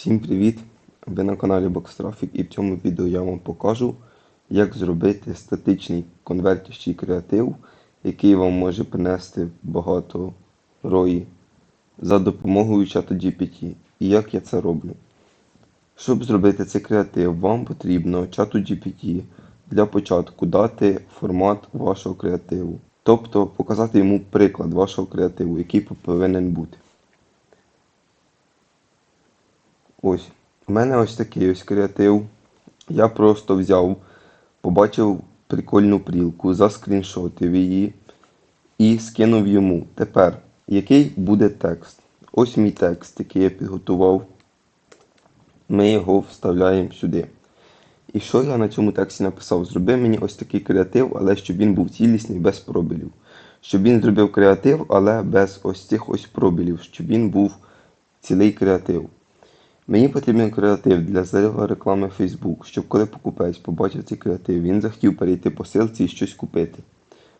Всім привіт! Ви на каналі BoxTraffic і в цьому відео я вам покажу, як зробити статичний конвертящий креатив, який вам може принести багато рої за допомогою чату GPT. І як я це роблю. Щоб зробити цей креатив, вам потрібно чату GPT для початку дати формат вашого креативу. Тобто показати йому приклад вашого креативу, який повинен бути. Ось. У мене ось такий ось креатив. Я просто взяв, побачив прикольну прілку, заскріншотив її і скинув йому. Тепер, який буде текст? Ось мій текст, який я підготував. Ми його вставляємо сюди. І що я на цьому тексті написав? Зроби мені ось такий креатив, але щоб він був цілісний, без пробілів. Щоб він зробив креатив, але без ось цих ось пробілів, щоб він був цілий креатив. Мені потрібен креатив для залива реклами Facebook, щоб коли покупець побачив цей креатив, він захотів перейти по силці і щось купити.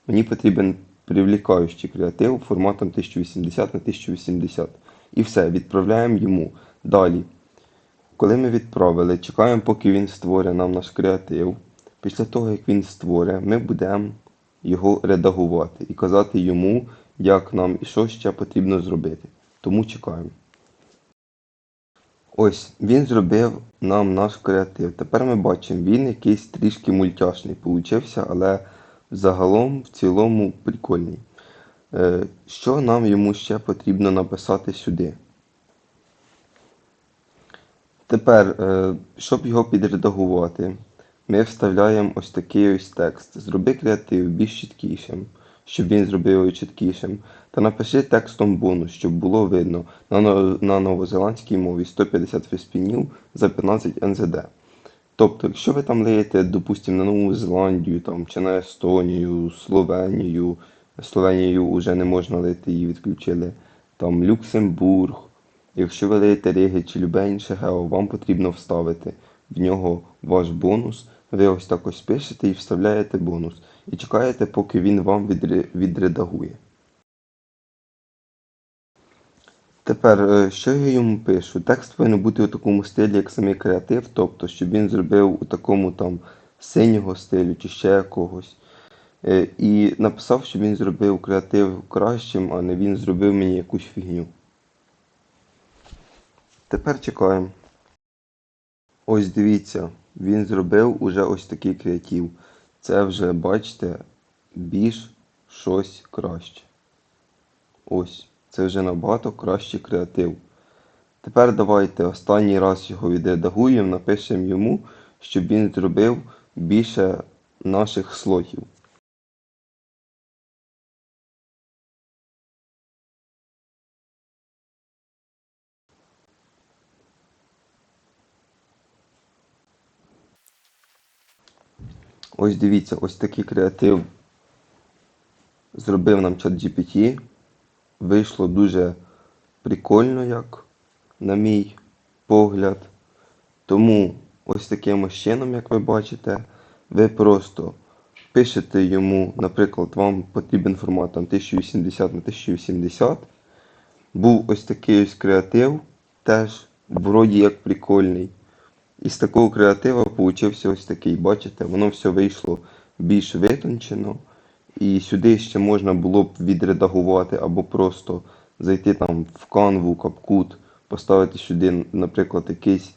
Мені потрібен привлікаючий креатив форматом 1080 на 1080. І все, відправляємо йому. Далі. Коли ми відправили, чекаємо, поки він створить нам наш креатив. Після того, як він створить, ми будемо його редагувати і казати йому, як нам і що ще потрібно зробити. Тому чекаємо. Ось, він зробив нам наш креатив. Тепер ми бачимо, він якийсь трішки мультяшний получився, але загалом в цілому прикольний. Е, Що нам йому ще потрібно написати сюди? Тепер, е, щоб його підредагувати, ми вставляємо ось такий ось текст. Зроби креатив більш чіткішим, щоб він зробив його чіткішим. Та напиши текстом бонус, щоб було видно на, новозеландській мові 150 феспінів за 15 НЗД. Тобто, якщо ви там лиєте, допустимо, на Нову Зеландію там, чи на Естонію, Словенію, Словенію вже не можна лити, її відключили, там Люксембург. Якщо ви лиєте Риги чи любе інше гео, вам потрібно вставити в нього ваш бонус. Ви ось так ось пишете і вставляєте бонус. І чекаєте, поки він вам відредагує. Тепер, е, що я йому пишу? Текст повинен бути у такому стилі, як самий креатив, тобто, щоб він зробив у такому там синього стилю чи ще якогось. Е, І написав, щоб він зробив креатив кращим, а не він зробив мені якусь фігню. Тепер чекаємо. Ось дивіться, він зробив уже ось такий креатив. Це вже, бачите, більш щось краще. Ось, це вже набагато кращий креатив. Тепер давайте останній раз його відредагуємо, напишемо йому, щоб він зробив більше наших слотів. Ось дивіться, ось такий креатив зробив нам чат GPT. Вийшло дуже прикольно, як на мій погляд. Тому ось таким чином, як ви бачите, ви просто пишете йому, наприклад, вам потрібен формат там 1080 на 1080. Був ось такий ось креатив, теж вроді як прикольний. І з такого креатива получився ось такий, бачите, воно все вийшло більш витончено. І сюди ще можна було б відредагувати або просто зайти там в канву, капкут, поставити сюди, наприклад, якийсь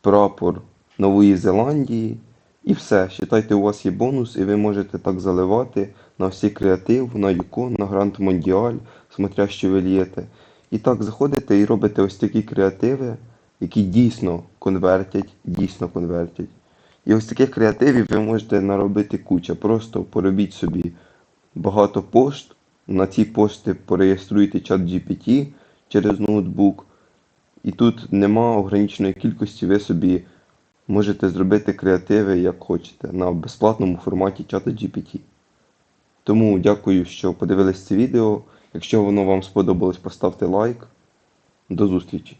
прапор Нової Зеландії. І все. Считайте, у вас є бонус, і ви можете так заливати на всі креатив, на Юкон, на Гранд Мондіаль, смотря що ви лієте. І так заходите і робите ось такі креативи, які дійсно конвертять, дійсно конвертять. І ось таких креативів ви можете наробити куча. Просто поробіть собі багато пошт. На ці пошти пореєструйте чат GPT через ноутбук. І тут нема ограниченої кількості, ви собі можете зробити креативи як хочете на безплатному форматі чата GPT. Тому дякую, що подивились це відео. Якщо воно вам сподобалось, поставте лайк. До зустрічі!